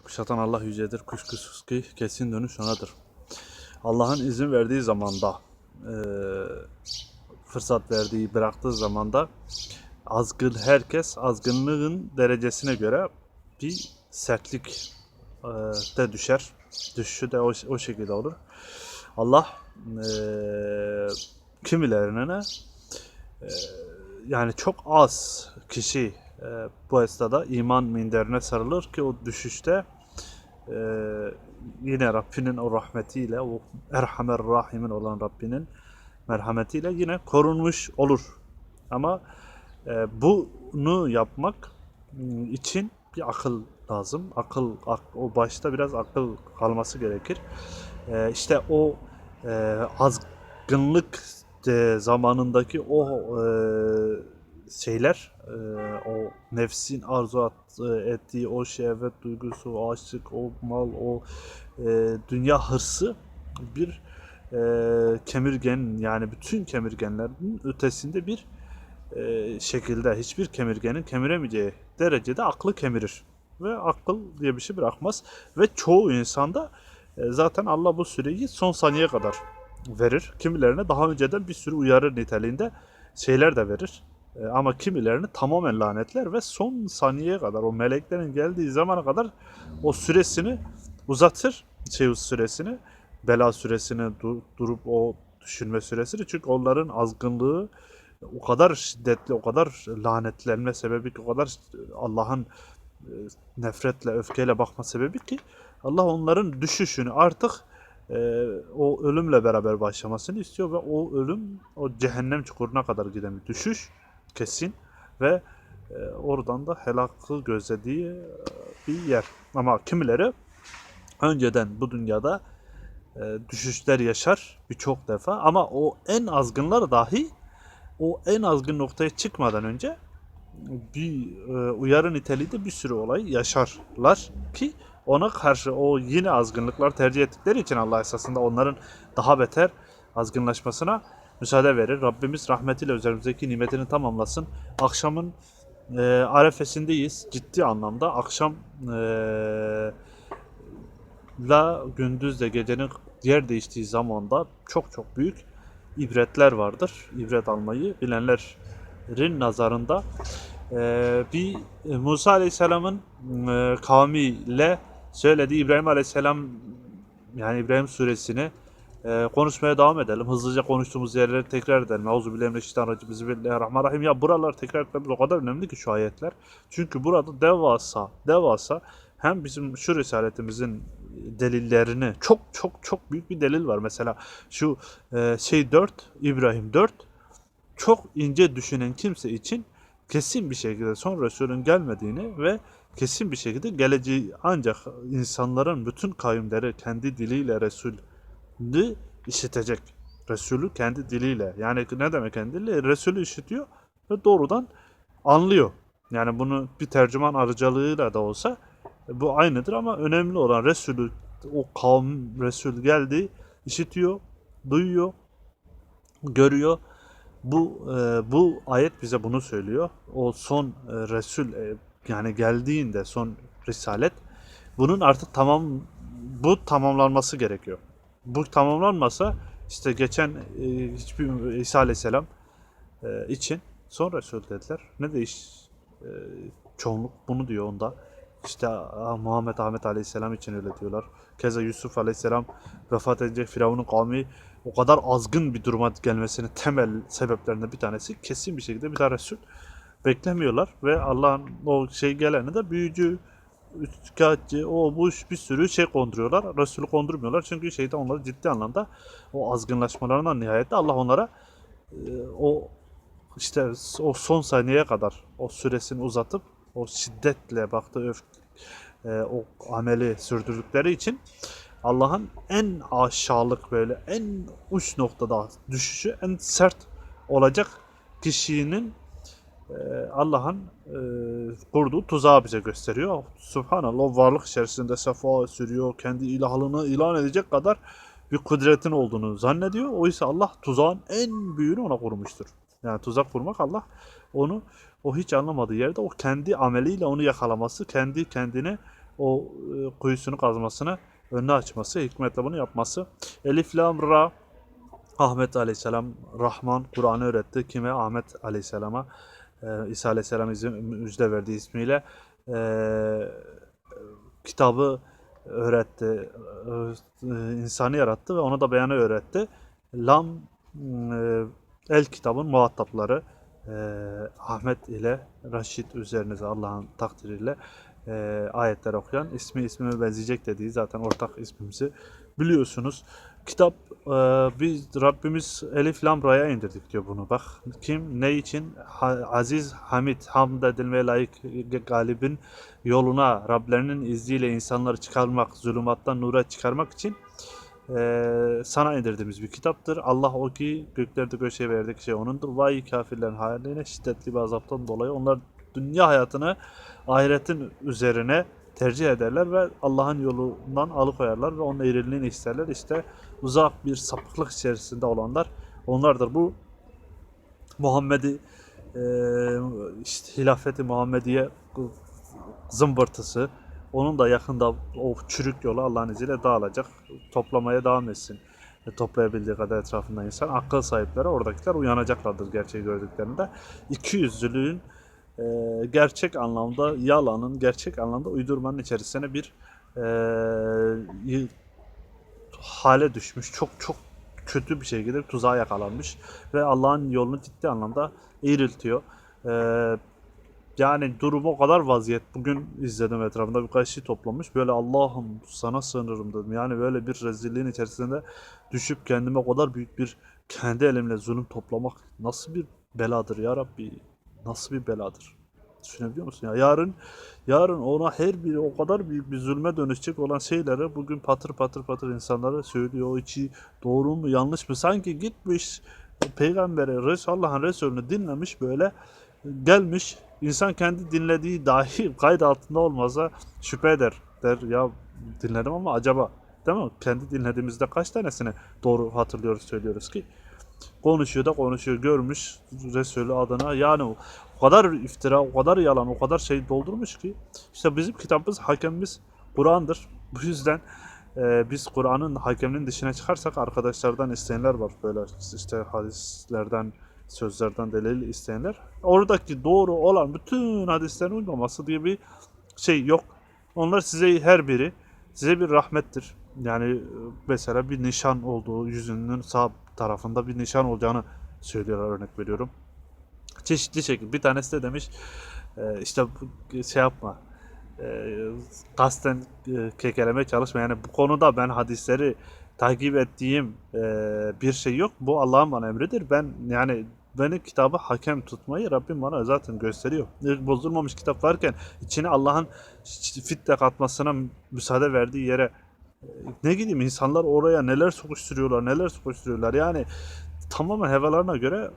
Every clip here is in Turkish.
Kuşatan Allah yücedir, kuşkusuz ki kesin dönüş onadır. Allah'ın izin verdiği zamanda, e, fırsat verdiği, bıraktığı zamanda azgın herkes azgınlığın derecesine göre bir sertlik e, de düşer. Düşüşü de o, o şekilde olur. Allah e, kimilerine ne e, yani çok az kişi e, bu esnada iman minderine sarılır ki o düşüşte e, yine Rabbinin o rahmetiyle, o Erhamer Rahimin olan Rabbinin merhametiyle yine korunmuş olur. Ama e, bunu yapmak m, için bir akıl lazım. Akıl, ak- o başta biraz akıl kalması gerekir. E, işte o e, azgınlık de zamanındaki o e, şeyler, e, o nefsin arzu at- e, ettiği o şehvet duygusu, o açlık, o mal, o e, dünya hırsı bir e, kemirgen yani bütün kemirgenlerin ötesinde bir e, şekilde hiçbir kemirgenin kemiremeyeceği derecede aklı kemirir. Ve akıl diye bir şey bırakmaz. Ve çoğu insanda e, zaten Allah bu süreyi son saniyeye kadar verir. Kimilerine daha önceden bir sürü uyarı niteliğinde şeyler de verir. E, ama kimilerini tamamen lanetler ve son saniyeye kadar o meleklerin geldiği zamana kadar o süresini uzatır. Şey süresini, bela süresini du- durup o düşünme süresini. Çünkü onların azgınlığı o kadar şiddetli, o kadar lanetlenme sebebi ki, o kadar Allah'ın e, nefretle, öfkeyle bakma sebebi ki Allah onların düşüşünü artık e, o ölümle beraber başlamasını istiyor ve o ölüm o cehennem çukuruna kadar giden bir düşüş kesin ve e, oradan da helakı gözlediği e, bir yer. Ama kimileri önceden bu dünyada e, düşüşler yaşar birçok defa ama o en azgınlar dahi o en azgın noktaya çıkmadan önce bir uyarı niteliğinde bir sürü olay yaşarlar ki ona karşı o yine azgınlıklar tercih ettikleri için Allah esasında onların daha beter azgınlaşmasına müsaade verir. Rabbimiz rahmetiyle üzerimizdeki nimetini tamamlasın. Akşamın e, arefesindeyiz ciddi anlamda. Akşam e, la gündüzle gecenin yer değiştiği zamanda çok çok büyük ibretler vardır. İbret almayı bilenlerin nazarında e, bir e, Musa Aleyhisselam'ın e, kavmiyle söylediği İbrahim Aleyhisselam yani İbrahim suresini e, konuşmaya devam edelim. Hızlıca konuştuğumuz yerleri tekrar edelim. Euzubillahimineşşeytanirracim. Bismillahirrahmanirrahim. Ya buralar tekrar etmemiz o kadar önemli ki şu ayetler. Çünkü burada devasa, devasa hem bizim şu risaletimizin delillerini çok çok çok büyük bir delil var. Mesela şu e, şey 4, İbrahim 4 çok ince düşünen kimse için kesin bir şekilde son Resulün gelmediğini ve kesin bir şekilde geleceği ancak insanların bütün kavimleri kendi diliyle Resulü işitecek. Resulü kendi diliyle. Yani ne demek kendi diliyle? Resulü işitiyor ve doğrudan anlıyor. Yani bunu bir tercüman aracılığıyla da olsa bu aynıdır ama önemli olan Resulü o kavm Resul geldi, işitiyor, duyuyor, görüyor. Bu e, bu ayet bize bunu söylüyor. O son e, Resul e, yani geldiğinde son risalet bunun artık tamam bu tamamlanması gerekiyor. Bu tamamlanmasa işte geçen e, hiçbir İsa Aleyhisselam e, için son Resul dediler. Ne değiş e, çoğunluk bunu diyor onda. İşte Muhammed Ahmet Aleyhisselam için öyle diyorlar. Keza Yusuf Aleyhisselam vefat edecek Firavun'un kavmi o kadar azgın bir duruma gelmesinin temel sebeplerinden bir tanesi kesin bir şekilde bir tane Resul beklemiyorlar ve Allah'ın o şey geleni de büyücü, üçkağıtçı, o bu bir sürü şey konduruyorlar. Resulü kondurmuyorlar çünkü şeytan onları ciddi anlamda o azgınlaşmalarından nihayette Allah onlara e, o işte o son saniyeye kadar o süresini uzatıp o şiddetle baktığı öf e, o ameli sürdürdükleri için Allah'ın en aşağılık böyle en uç noktada düşüşü en sert olacak kişinin Allah'ın e, kurduğu tuzağı bize gösteriyor. Subhanallah varlık içerisinde sefa sürüyor. Kendi ilahlığını ilan edecek kadar bir kudretin olduğunu zannediyor. Oysa Allah tuzağın en büyüğünü ona kurmuştur. Yani tuzak kurmak Allah onu o hiç anlamadığı yerde o kendi ameliyle onu yakalaması, kendi kendine o e, kuyusunu kazmasını önüne açması, hikmetle bunu yapması. Elif Lam Ra Ahmet Aleyhisselam Rahman Kur'an'ı öğretti. Kime? Ahmet Aleyhisselam'a. Ee, İsa Aleyhisselam müjde verdiği ismiyle. Ee, kitabı öğretti. Ee, insanı yarattı ve ona da beyanı öğretti. Lam e, El kitabın muhatapları e, Ahmet ile Raşid üzerinize Allah'ın takdiriyle e, ayetler okuyan ismi ismime benzeyecek dediği zaten ortak ismimizi biliyorsunuz. Kitap e, biz Rabbimiz Elif Lam Ra'ya indirdik diyor bunu. Bak kim ne için Ha- Aziz Hamid hamd edilmeye layık galibin yoluna Rablerinin izniyle insanları çıkarmak, zulümattan nura çıkarmak için eee, sana indirdiğimiz bir kitaptır. Allah o ki göklerde göçe verdik şey onundur. Vay kafirlerin haline şiddetli bir azaptan dolayı onlar dünya hayatını ahiretin üzerine tercih ederler ve Allah'ın yolundan alıkoyarlar ve onun eğriliğini isterler. İşte uzak bir sapıklık içerisinde olanlar onlardır. Bu Muhammed'i eee işte hilafeti Muhammediye zımbırtısı onun da yakında o çürük yolu Allah'ın izniyle dağılacak. Toplamaya devam etsin. Ve toplayabildiği kadar etrafında insan. Akıl sahipleri oradakiler uyanacaklardır gerçeği gördüklerinde. İkiyüzlülüğün e, gerçek anlamda yalanın, gerçek anlamda uydurmanın içerisine bir e, hale düşmüş. Çok çok kötü bir şekilde tuzağa yakalanmış ve Allah'ın yolunu ciddi anlamda eğriltiyor. E, yani durum o kadar vaziyet. Bugün izledim etrafında birkaç şey toplamış. Böyle Allah'ım sana sığınırım dedim. Yani böyle bir rezilliğin içerisinde düşüp kendime o kadar büyük bir kendi elimle zulüm toplamak nasıl bir beladır ya Rabbi? Nasıl bir beladır? Düşünebiliyor musun ya? Yarın yarın ona her biri o kadar büyük bir zulme dönüşecek olan şeyleri bugün patır patır patır insanlara söylüyor. O içi doğru mu yanlış mı? Sanki gitmiş peygamberi, Res- Allah'ın Resulünü dinlemiş böyle gelmiş insan kendi dinlediği dahi kayıt altında olmasa şüphe eder. Der ya dinledim ama acaba değil mi? Kendi dinlediğimizde kaç tanesini doğru hatırlıyoruz söylüyoruz ki konuşuyor da konuşuyor görmüş Resulü adına yani o kadar iftira o kadar yalan o kadar şey doldurmuş ki işte bizim kitabımız hakemimiz Kur'an'dır bu yüzden e, biz Kur'an'ın hakeminin dışına çıkarsak arkadaşlardan isteyenler var böyle işte hadislerden sözlerden delil isteyenler. Oradaki doğru olan bütün hadislerin uymaması diye bir şey yok. Onlar size her biri size bir rahmettir. Yani e, mesela bir nişan olduğu yüzünün sağ tarafında bir nişan olacağını söylüyorlar örnek veriyorum. Çeşitli şekilde. Bir tanesi de demiş e, işte şey yapma e, kasten e, kekeleme çalışma. Yani bu konuda ben hadisleri takip ettiğim e, bir şey yok. Bu Allah'ın bana emridir. Ben yani beni kitabı hakem tutmayı Rabbim bana zaten gösteriyor. Bir Bozulmamış kitap varken içine Allah'ın fitle katmasına müsaade verdiği yere e, ne gideyim insanlar oraya neler sokuşturuyorlar neler sokuşturuyorlar. Yani tamamen hevalarına göre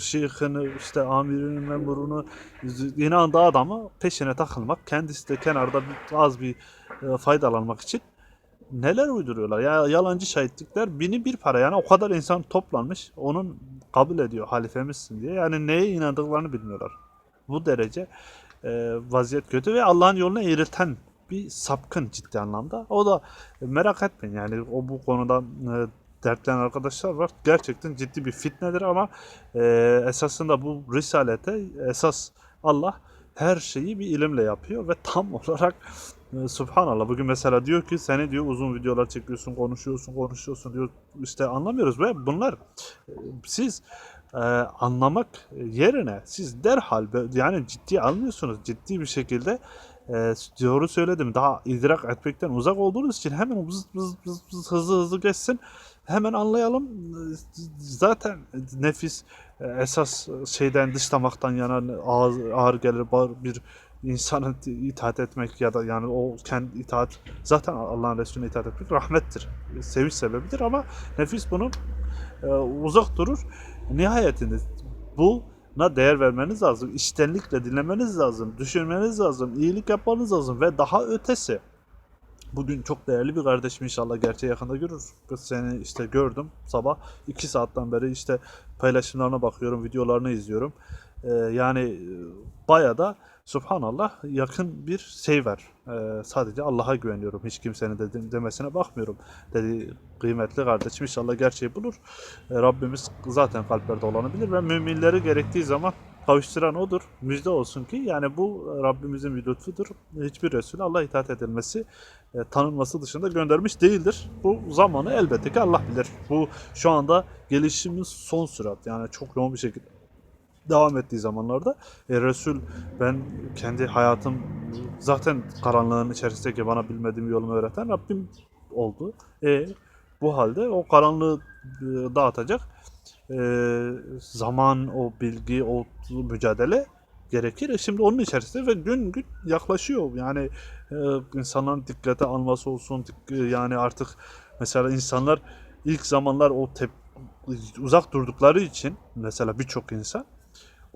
şeyhini işte amirinin memurunu inandığı adamı peşine takılmak kendisi de kenarda bir, az bir e, faydalanmak için neler uyduruyorlar? Ya yalancı şahitlikler bini bir para yani o kadar insan toplanmış onun kabul ediyor halifemizsin diye. Yani neye inandıklarını bilmiyorlar. Bu derece e, vaziyet kötü ve Allah'ın yoluna eğriten bir sapkın ciddi anlamda. O da e, merak etmeyin yani o bu konuda e, dertlenen arkadaşlar var. Gerçekten ciddi bir fitnedir ama e, esasında bu risalete esas Allah her şeyi bir ilimle yapıyor ve tam olarak e, Subhanallah bugün mesela diyor ki seni diyor uzun videolar çekiyorsun, konuşuyorsun, konuşuyorsun diyor. İşte anlamıyoruz ve bunlar e, siz e, anlamak yerine siz derhal yani ciddi almıyorsunuz. Ciddi bir şekilde e, doğru söyledim. Daha idrak etmekten uzak olduğunuz için hemen vız vız vız vız hızlı hızlı geçsin. Hemen anlayalım. Zaten nefis esas şeyden dışlamaktan yana ağır, ağır gelir bir insanın itaat etmek ya da yani o kendi itaat zaten Allah'ın Resulüne itaat etmek rahmettir. Sevinç sebebidir ama nefis bunu e, uzak durur. Nihayetinde buna değer vermeniz lazım. İçtenlikle dinlemeniz lazım. Düşünmeniz lazım. iyilik yapmanız lazım ve daha ötesi. Bugün çok değerli bir kardeşim inşallah gerçeği yakında görür. Kız seni işte gördüm sabah. iki saatten beri işte paylaşımlarına bakıyorum, videolarını izliyorum. Ee, yani e, baya da Subhanallah yakın bir şey var. Ee, sadece Allah'a güveniyorum. Hiç kimsenin de demesine bakmıyorum. Dedi kıymetli kardeşim inşallah gerçeği bulur. Ee, Rabbimiz zaten kalplerde olanı bilir ve müminleri gerektiği zaman kavuşturan odur. Müjde olsun ki yani bu Rabbimizin bir lütfudur. Hiçbir Resulü Allah itaat edilmesi, e, tanınması dışında göndermiş değildir. Bu zamanı elbette ki Allah bilir. Bu şu anda gelişimiz son sürat yani çok yoğun bir şekilde devam ettiği zamanlarda e, Resul ben kendi hayatım zaten karanlığın içerisindeki bana bilmediğim yolumu öğreten Rabbim oldu. E, bu halde o karanlığı e, dağıtacak e, zaman, o bilgi, o mücadele gerekir. E, Şimdi onun içerisinde ve gün gün yaklaşıyor. Yani e, insanların dikkate alması olsun, dik- e, yani artık mesela insanlar ilk zamanlar o tep uzak durdukları için mesela birçok insan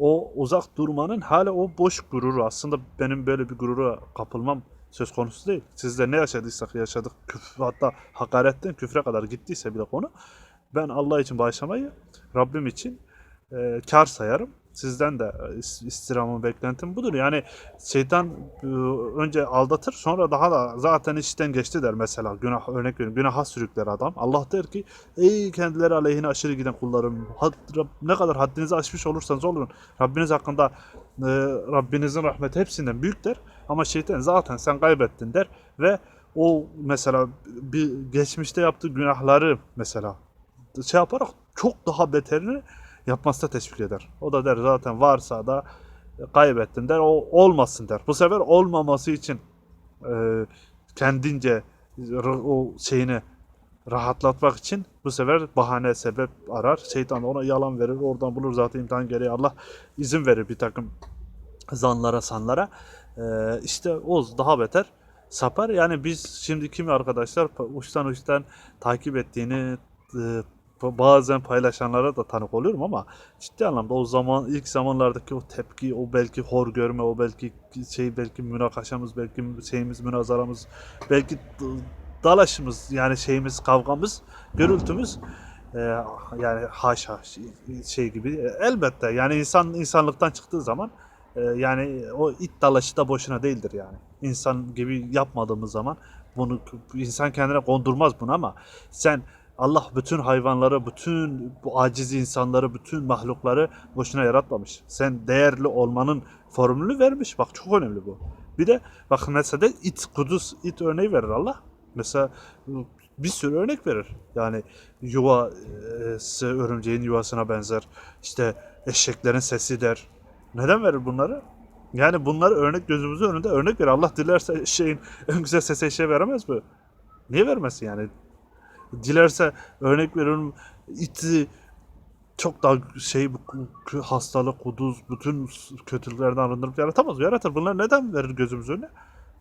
o uzak durmanın hala o boş gururu aslında benim böyle bir gurura kapılmam söz konusu değil. Sizde ne yaşadıysak yaşadık. Küf, hatta hakaretten küfre kadar gittiyse bile konu. Ben Allah için bağışlamayı Rabbim için e, kar sayarım. Sizden de e, is- istirhamım, beklentim budur. Yani şeytan e, önce aldatır sonra daha da zaten işten geçti der mesela. Günah örnek veriyorum. Günaha sürükler adam. Allah der ki ey kendileri aleyhine aşırı giden kullarım. Ne kadar haddinizi aşmış olursanız olun. Rabbiniz hakkında e, Rabbinizin rahmeti hepsinden büyük der. Ama şeytan zaten sen kaybettin der ve o mesela bir geçmişte yaptığı günahları mesela şey yaparak çok daha beterini yapmasına teşvik eder. O da der zaten varsa da kaybettin der. O olmasın der. Bu sefer olmaması için e, kendince o şeyini rahatlatmak için bu sefer bahane sebep arar. Şeytan ona yalan verir. Oradan bulur zaten imtihan gereği Allah izin verir bir takım zanlara sanlara. E, işte o daha beter sapar. Yani biz şimdi kimi arkadaşlar uçtan uçtan takip ettiğini e, bazen paylaşanlara da tanık oluyorum ama ciddi anlamda o zaman ilk zamanlardaki o tepki, o belki hor görme, o belki şey belki münakaşamız, belki şeyimiz, münazaramız, belki dalaşımız yani şeyimiz, kavgamız, gürültümüz e, yani haşa şey, şey gibi E, elbette yani insan insanlıktan çıktığı zaman e, yani o it dalaşı da boşuna değildir yani. İnsan gibi yapmadığımız zaman bunu insan kendine kondurmaz bunu ama sen Allah bütün hayvanları, bütün bu aciz insanları, bütün mahlukları boşuna yaratmamış. Sen değerli olmanın formülünü vermiş. Bak çok önemli bu. Bir de bak mesela de it, kuduz it örneği verir Allah. Mesela bir sürü örnek verir. Yani yuva e, örümceğin yuvasına benzer. İşte eşeklerin sesi der. Neden verir bunları? Yani bunları örnek gözümüzün önünde örnek verir. Allah dilerse eşeğin en güzel sesi eşeğe veremez mi? Niye vermesin yani? Dilerse örnek veriyorum iti çok daha şey hastalık, kuduz, bütün kötülüklerden arındırıp yaratamaz? Yaratır. Bunları neden verir gözümüz önüne?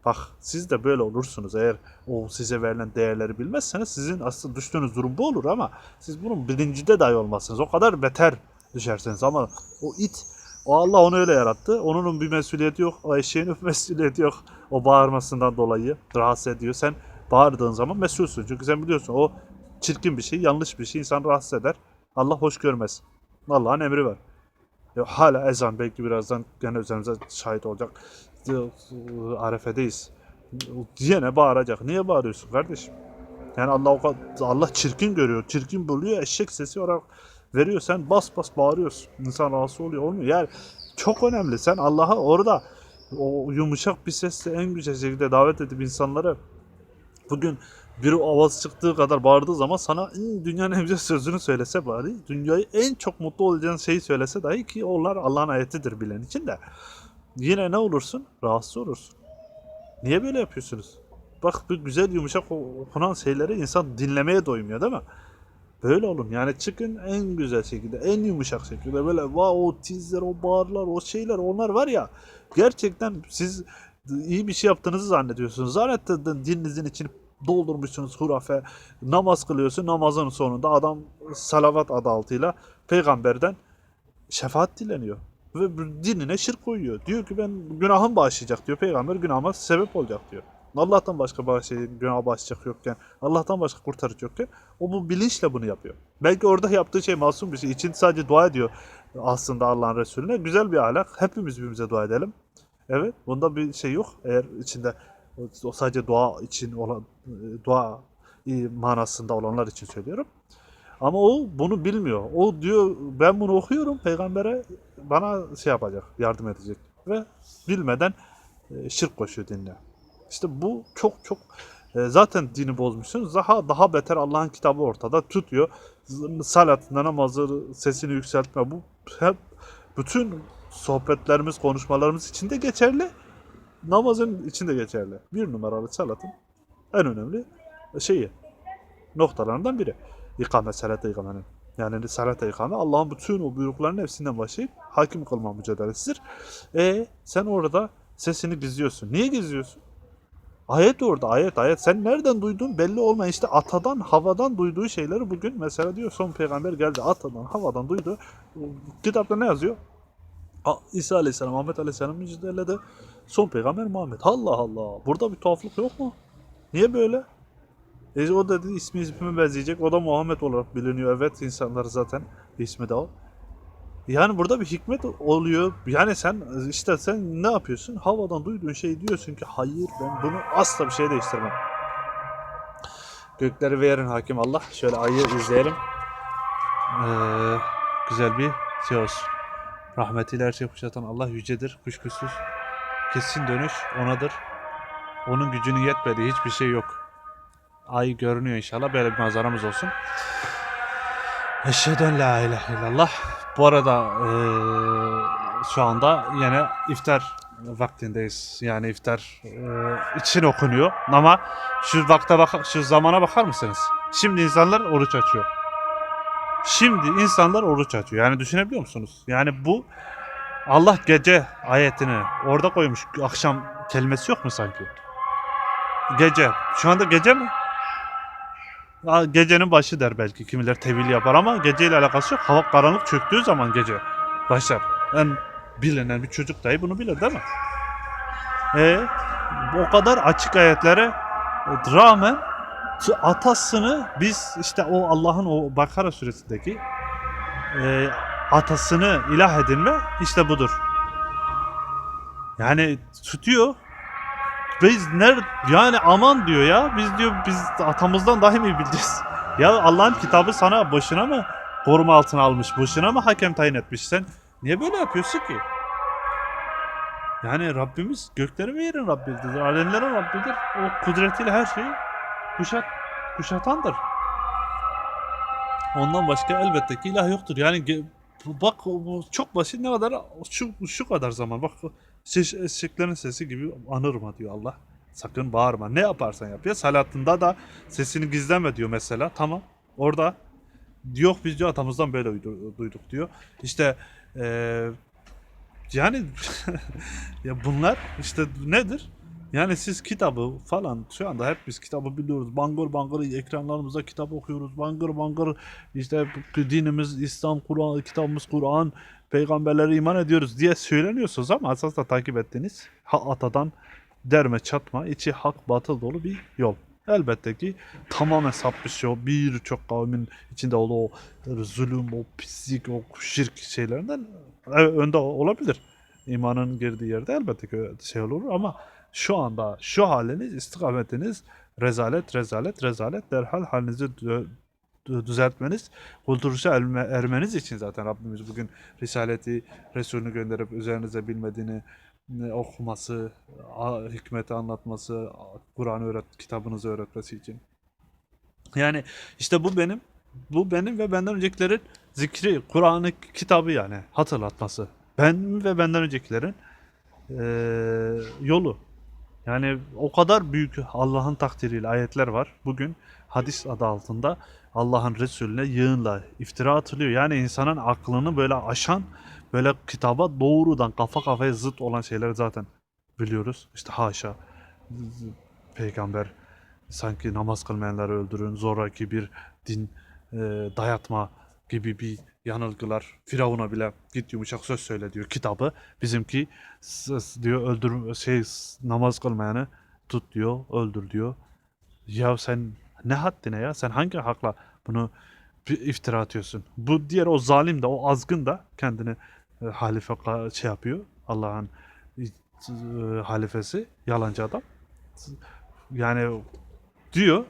Bak siz de böyle olursunuz eğer o size verilen değerleri bilmezseniz sizin aslında düştüğünüz durum bu olur ama siz bunun bilincinde dahi olmazsınız. O kadar beter düşersiniz ama o it o Allah onu öyle yarattı. Onun bir mesuliyeti yok. O eşeğin bir mesuliyeti yok. O bağırmasından dolayı rahatsız ediyor. Sen bağırdığın zaman mesulsün. Çünkü sen biliyorsun o çirkin bir şey, yanlış bir şey insan rahatsız eder. Allah hoş görmez. Allah'ın emri var. Ya hala ezan belki birazdan gene üzerimize şahit olacak. Arefedeyiz. Diyene bağıracak. Niye bağırıyorsun kardeşim? Yani Allah o kadar, Allah çirkin görüyor. Çirkin buluyor. Eşek sesi olarak veriyor. Sen bas bas bağırıyorsun. İnsan rahatsız oluyor. Olmuyor. Yani çok önemli. Sen Allah'a orada o yumuşak bir sesle en güzel şekilde davet edip insanları bugün biri avaz çıktığı kadar bağırdığı zaman sana "Hı, dünyanın en güzel sözünü söylese bari dünyayı en çok mutlu olacağın şeyi söylese dahi ki onlar Allah'ın ayetidir bilen için de yine ne olursun? Rahatsız olursun. Niye böyle yapıyorsunuz? Bak bu güzel yumuşak okunan şeyleri insan dinlemeye doymuyor değil mi? Böyle olun. Yani çıkın en güzel şekilde, en yumuşak şekilde böyle wow, o tizler, o bağırlar, o şeyler onlar var ya gerçekten siz iyi bir şey yaptığınızı zannediyorsunuz. Zaten dininizin içini doldurmuşsunuz hurafe. Namaz kılıyorsun. Namazın sonunda adam salavat adı altıyla peygamberden şefaat dileniyor. Ve dinine şirk koyuyor. Diyor ki ben günahım bağışlayacak diyor. Peygamber günahıma sebep olacak diyor. Allah'tan başka bağışlayacak, günah bağışlayacak yokken, Allah'tan başka kurtarıcı yokken o bu bilinçle bunu yapıyor. Belki orada yaptığı şey masum bir şey. İçin sadece dua ediyor aslında Allah'ın Resulüne. Güzel bir ahlak. Hepimiz birbirimize dua edelim. Evet, bunda bir şey yok. Eğer içinde o- sadece dua için olan e, dua e, manasında olanlar için söylüyorum. Ama o bunu bilmiyor. O diyor ben bunu okuyorum peygambere bana şey yapacak, yardım edecek ve bilmeden e, şirk koşuyor dinle. İşte bu çok çok zaten dini bozmuşsun. Daha daha beter Allah'ın kitabı ortada tutuyor. Salatında namazı sesini yükseltme. Bu hep bütün sohbetlerimiz, konuşmalarımız için de geçerli. Namazın için de geçerli. Bir numaralı salatın en önemli şeyi noktalarından biri. İkame, salat-ı ikamenin. Yani salat-ı ikame Allah'ın bütün o buyruklarının hepsinden başlayıp hakim kılma mücadelesidir. E sen orada sesini gizliyorsun. Niye gizliyorsun? Ayet orada ayet ayet. Sen nereden duydun belli olmayan işte atadan havadan duyduğu şeyleri bugün mesela diyor son peygamber geldi atadan havadan duydu. Kitapta ne yazıyor? İsa Aleyhisselam, Ahmet Aleyhisselam müjdeledi. Son peygamber Muhammed. Allah Allah. Burada bir tuhaflık yok mu? Niye böyle? E o dedi ismi ismime benzeyecek. O da Muhammed olarak biliniyor. Evet insanlar zaten ismi de o. Yani burada bir hikmet oluyor. Yani sen işte sen ne yapıyorsun? Havadan duyduğun şeyi diyorsun ki hayır ben bunu asla bir şey değiştirmem. Gökleri ve yerin hakim Allah. Şöyle ayı izleyelim. Ee, güzel bir şey olsun. Rahmetiyle her şeyi kuşatan Allah yücedir, kuşkusuz. Kesin dönüş onadır. Onun gücünün yetmediği hiçbir şey yok. Ay görünüyor inşallah. Böyle bir manzaramız olsun. Eşhedü en la ilahe illallah. Bu arada eee, şu anda yine iftar vaktindeyiz. Yani iftar eee, için okunuyor. Ama şu vakte bak, şu zamana bakar mısınız? Şimdi insanlar oruç açıyor. Şimdi insanlar oruç açıyor. Yani düşünebiliyor musunuz? Yani bu Allah gece ayetini orada koymuş. Akşam kelimesi yok mu sanki? Gece. Şu anda gece mi? Gecenin başı der belki kimiler tevil yapar ama geceyle alakası yok. Hava karanlık çöktüğü zaman gece başlar. En bilinen bir çocuk dahi bunu bilir değil mi? E, o kadar açık ayetlere rağmen atasını biz işte o Allah'ın o Bakara suresindeki e, atasını ilah edinme işte budur. Yani tutuyor biz ner yani aman diyor ya biz diyor biz atamızdan daha iyi bileceğiz. Ya Allah'ın kitabı sana boşuna mı koruma altına almış, boşuna mı hakem tayin etmiş sen? Niye böyle yapıyorsun ki? Yani Rabbimiz göklerin ve yerin Rabbidir, alemlerin Rabbidir. O kudretiyle her şeyi kuşat, kuşatandır. Ondan başka elbette ki ilah yoktur. Yani bak bu çok basit ne kadar şu, şu kadar zaman bak Şiş, eşeklerin sesi gibi anırma diyor Allah. Sakın bağırma. Ne yaparsan yap. Ya salatında da sesini gizleme diyor mesela. Tamam. Orada yok biz diyor atamızdan böyle uydu- duyduk diyor. İşte eee, yani ya bunlar işte nedir? Yani siz kitabı falan şu anda hep biz kitabı biliyoruz. Bangır bangır ekranlarımızda kitap okuyoruz. Bangır bangır işte dinimiz İslam, Kur'an, kitabımız Kur'an, peygamberlere iman ediyoruz diye söyleniyorsunuz ama esasında takip ettiğiniz ha atadan derme çatma, içi hak batıl dolu bir yol. Elbette ki tamamen sapmış o birçok kavmin içinde o zulüm, o pislik, o şirk şeylerinden e, önde olabilir. İmanın girdiği yerde elbette ki şey olur ama şu anda şu haliniz, istikametiniz rezalet, rezalet, rezalet derhal halinizi düzeltmeniz, kurtuluşa erme- ermeniz için zaten Rabbimiz bugün Risaleti, Resulünü gönderip üzerinize bilmediğini okuması, hikmeti anlatması, Kur'an öğret, kitabınızı öğretmesi için. Yani işte bu benim, bu benim ve benden öncekilerin zikri, Kur'an'ı kitabı yani hatırlatması. Ben ve benden öncekilerin eee, yolu. Yani o kadar büyük Allah'ın takdiriyle ayetler var. Bugün hadis adı altında Allah'ın Resulüne yığınla iftira atılıyor. Yani insanın aklını böyle aşan, böyle kitaba doğrudan kafa kafaya zıt olan şeyler zaten biliyoruz. İşte haşa peygamber sanki namaz kılmayanları öldürün, zoraki bir din e, dayatma gibi bir yanılgılar. Firavun'a bile git yumuşak söz söyle diyor kitabı. Bizimki diyor öldür şey namaz kılmayanı tut diyor, öldür diyor. Ya sen ne haddine ya? Sen hangi hakla bunu iftira atıyorsun? Bu diğer o zalim de o azgın da kendini e, halife şey yapıyor. Allah'ın e, halifesi, yalancı adam. Yani diyor,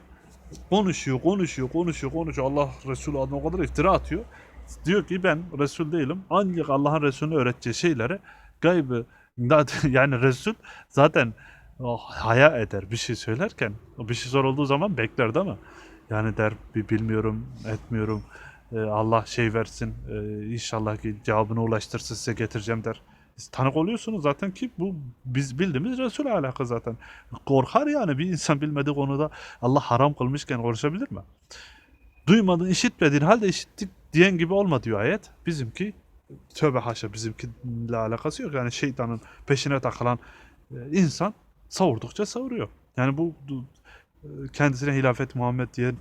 konuşuyor, konuşuyor, konuşuyor, konuşuyor. Allah Resulü adına o kadar iftira atıyor. Diyor ki ben Resul değilim. Ancak Allah'ın Resulüne öğreteceği şeyleri gaybı yani Resul zaten oh, haya eder bir şey söylerken. Bir şey sorulduğu zaman bekler değil mi? Yani der bir bilmiyorum, etmiyorum. Ee, Allah şey versin. ee, inşallah ki cevabını ulaştırsın size getireceğim der. Tanık oluyorsunuz zaten ki bu biz bildiğimiz Resul alaka zaten. Korkar yani bir insan bilmediği konuda Allah haram kılmışken konuşabilir mi? Duymadın, işitmediğin halde işittik diyen gibi olma diyor ayet. Bizimki tövbe haşa bizimkiyle alakası yok. Yani şeytanın peşine takılan e, insan savurdukça savuruyor. Yani bu, e, kendisine hilafet Muhammed diyen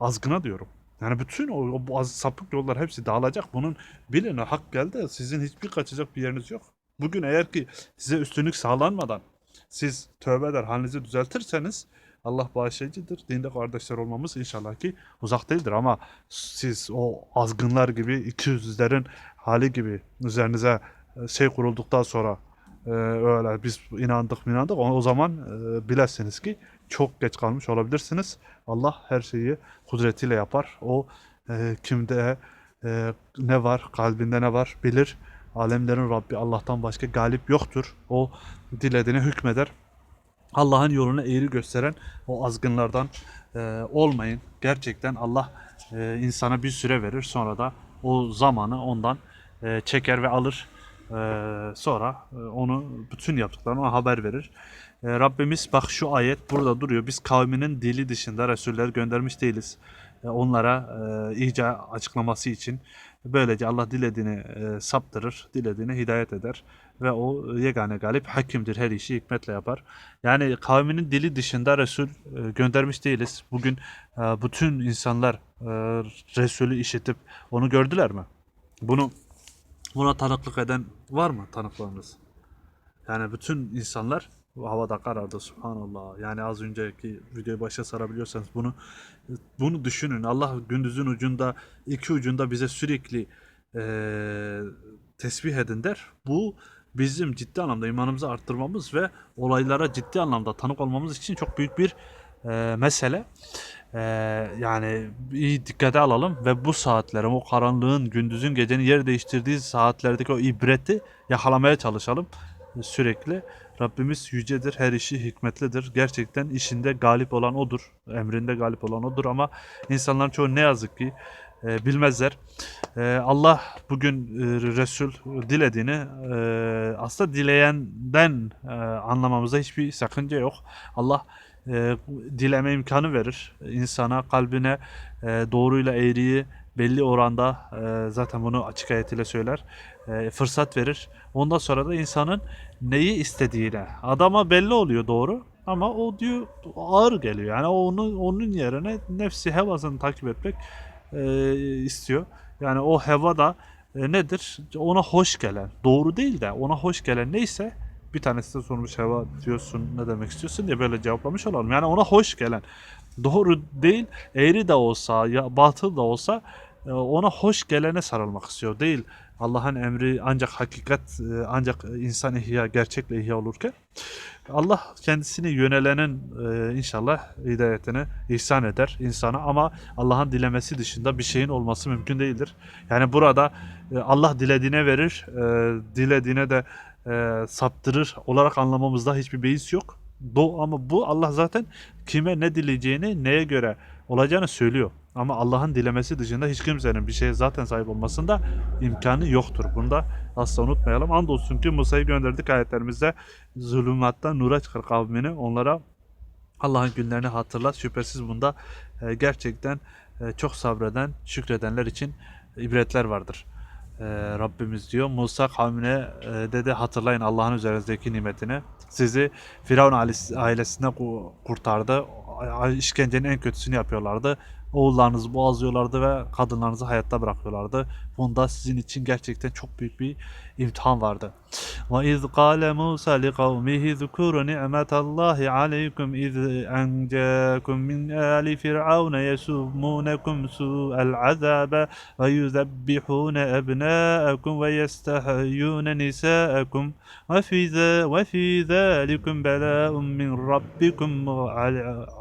azgına diyorum. Yani bütün o, o sapık yollar hepsi dağılacak. Bunun bilin hak geldi. Sizin hiçbir kaçacak bir yeriniz yok. Bugün eğer ki size üstünlük sağlanmadan siz tövbe eder halinizi düzeltirseniz Allah bağışlayıcıdır. Dinde kardeşler olmamız inşallah ki uzak değildir ama siz o azgınlar gibi, iki yüzlerin hali gibi üzerinize e, şey kurulduktan sonra e, öyle biz inandık inandık o zaman e, bilesiniz ki çok geç kalmış olabilirsiniz. Allah her şeyi kudretiyle yapar. O e, kimde e, ne var, kalbinde ne var bilir. Alemlerin Rabbi Allah'tan başka galip yoktur. O dilediğine hükmeder. Allah'ın yolunu eğri gösteren o azgınlardan e, olmayın. Gerçekten Allah e, insana bir süre verir. Sonra da o zamanı ondan e, çeker ve alır. E, sonra e, onu bütün yaptıklarını ona haber verir. E, Rabbimiz bak şu ayet burada duruyor. Biz kavminin dili dışında Resuller göndermiş değiliz. E, onlara e, iyice açıklaması için böylece Allah dilediğini e, saptırır, dilediğini hidayet eder ve o yegane galip hakimdir. Her işi hikmetle yapar. Yani kavminin dili dışında Resul e, göndermiş değiliz. Bugün e, bütün insanlar e, Resulü işitip onu gördüler mi? Bunu buna tanıklık eden var mı tanıklarınız? Yani bütün insanlar havada karardı subhanallah. Yani az önceki videoyu başa sarabiliyorsanız bunu bunu düşünün. Allah gündüzün ucunda iki ucunda bize sürekli eee tesbih edin der. Bu bizim ciddi anlamda imanımızı arttırmamız ve olaylara ciddi anlamda tanık olmamız için çok büyük bir eee, mesele. Eee, yani iyi dikkate alalım ve bu saatlere, o karanlığın, gündüzün, gecenin yer değiştirdiği saatlerdeki o ibreti yakalamaya çalışalım sürekli. Rabbimiz yücedir, her işi hikmetlidir. Gerçekten işinde galip olan odur, emrinde galip olan odur ama insanların çoğu ne yazık ki e, bilmezler. E, Allah bugün e, Resul dilediğini e, aslında dileyenden e, anlamamızda hiçbir sakınca yok. Allah e, dileme imkanı verir. insana, kalbine e, doğruyla eğriyi belli oranda e, zaten bunu açık ayetiyle söyler. e, fırsat verir. Ondan sonra da insanın neyi istediğine. Adama belli oluyor doğru ama o diyor ağır geliyor. Yani onun onun yerine nefsi hevasını takip etmek e, istiyor. Yani o heva da e, nedir? Ona hoş gelen, doğru değil de ona hoş gelen neyse bir tanesi de sormuş heva diyorsun ne demek istiyorsun diye böyle cevaplamış olalım. Yani ona hoş gelen doğru değil eğri de olsa ya batıl da olsa e, ona hoş gelene sarılmak istiyor değil. Allah'ın emri ancak hakikat e, ancak insan ihya gerçekle ihya olurken Allah kendisine yönelenin e, inşallah hidayetini ihsan eder insana ama Allah'ın dilemesi dışında bir şeyin olması mümkün değildir. Yani burada e, Allah dilediğine verir, dilediğine de saptırır olarak anlamamızda hiçbir beis yok. Ama bu Allah zaten kime ne dileyeceğini, neye göre olacağını söylüyor. Ama Allah'ın dilemesi dışında hiç kimsenin bir şeye zaten sahip olmasında imkanı yoktur. Bunu da asla unutmayalım. Andolsun ki Musa'yı gönderdik ayetlerimizde zulümattan nura çıkar kavmini. Onlara Allah'ın günlerini hatırlat. Şüphesiz bunda e, gerçekten e, çok sabreden, şükredenler için ibretler vardır. E, Rabbimiz diyor. Musa kavmine dedi hatırlayın Allah'ın üzerinizdeki nimetini. Sizi Firavun ailesi- ailesinden ku- kurtardı. İşkencenin en kötüsünü yapıyorlardı. Oğullarınızı boğazlıyorlardı ve kadınlarınızı hayatta bırakıyorlardı. Bunda sizin için gerçekten çok büyük bir imtihan vardı. Ve iz kâle Musa li kavmihi zukuru ni'metallahi aleykum iz encâkum min âli fir'aune yesûmûnekum su'el azâbe ve yuzebbihûne ebnâekum ve yestahyûne nisâekum ve fî ve fî zâlikum belâun min rabbikum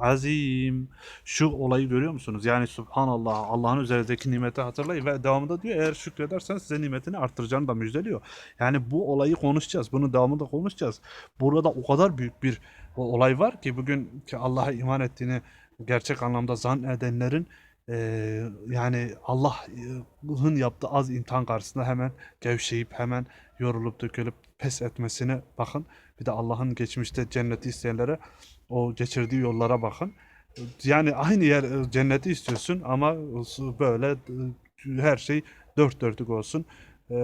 azîm. Şu olayı görüyor musunuz? Yani subhanallah Allah'ın üzerindeki nimeti hatırlayın ve devamında diyor eğer şükredersen size nimetini arttıracağını da müjdeliyor. Yani bu olayı konuşacağız. Bunun devamında konuşacağız. Burada o kadar büyük bir olay var ki bugün ki Allah'a iman ettiğini gerçek anlamda zan edenlerin eee, yani Allah'ın yaptığı az imtihan karşısında hemen gevşeyip hemen yorulup dökülüp pes etmesine bakın. Bir de Allah'ın geçmişte cenneti isteyenlere o geçirdiği yollara bakın. Yani aynı yer e, cenneti istiyorsun ama böyle e, her şey dört dörtlük olsun. Ee,